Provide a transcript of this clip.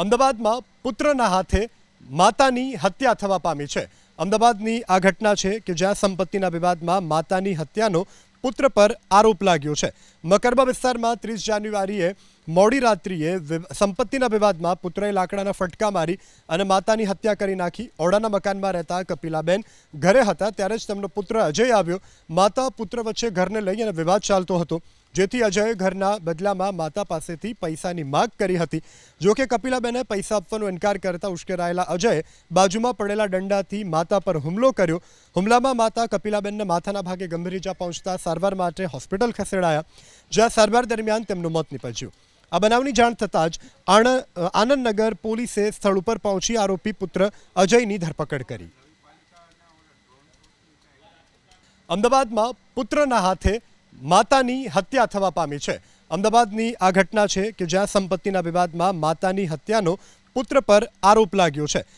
અમદાવાદમાં પુત્રના હાથે માતાની હત્યા થવા પામી છે. અમદાવાદની આ ઘટના છે કે જ્યાં સંપત્તિના વિવાદમાં માતાની હત્યાનો પુત્ર પર આરોપ લાગ્યો છે. મકરબા વિસ્તારમાં ત્રીસ જાન્યુઆરીએ મોડી રાત્રિએ સંપત્તિના વિવાદમાં પુત્રએ લાકડાના ફટકા મારી અને માતાની હત્યા કરી નાખી. ઓડાના મકાનમાં રહેતા કપિલાબેન ઘરે હતા, ત્યારે જ તેમનો પુત્ર અજય આવ્યો. માતા પુત્ર વચ્ચે ઘરને લઈ અને વિવાદ ચાલતો હતો. જેથી અજયે ઘરના બદલામાં માતા પાસેથી પૈસાની માગ કરી હતી. જોકે કપિલાબેને પૈસા આપવાનો ઇનકાર કરતા ઉશ્કેરાયેલા અજયે બાજુમાં પડેલા દંડાથી માતા પર હુમલો કર્યો. હુમલામાં માતા કપિલાબેનને માથાના ભાગે ગંભીર ઇજા પહોંચતા સારવાર માટે હોસ્પિટલ ખસેડાયા, જ્યાં સારવાર દરમિયાન તેમનું મોત નીપજ્યું. આ બનાવની જાણ થતાં જ આનંદનગર પોલીસે સ્થળ ઉપર પહોંચી આરોપી પુત્ર અજયની ધરપકડ કરી. અમદાવાદમાં પુત્રના હાથે માતાની હત્યા થવા પામી છે. અમદાવાદની આ ઘટના છે કે જ્યાં સંપત્તિના વિવાદમાં માતાની હત્યાનો પુત્ર પર આરોપ લાગ્યો છે.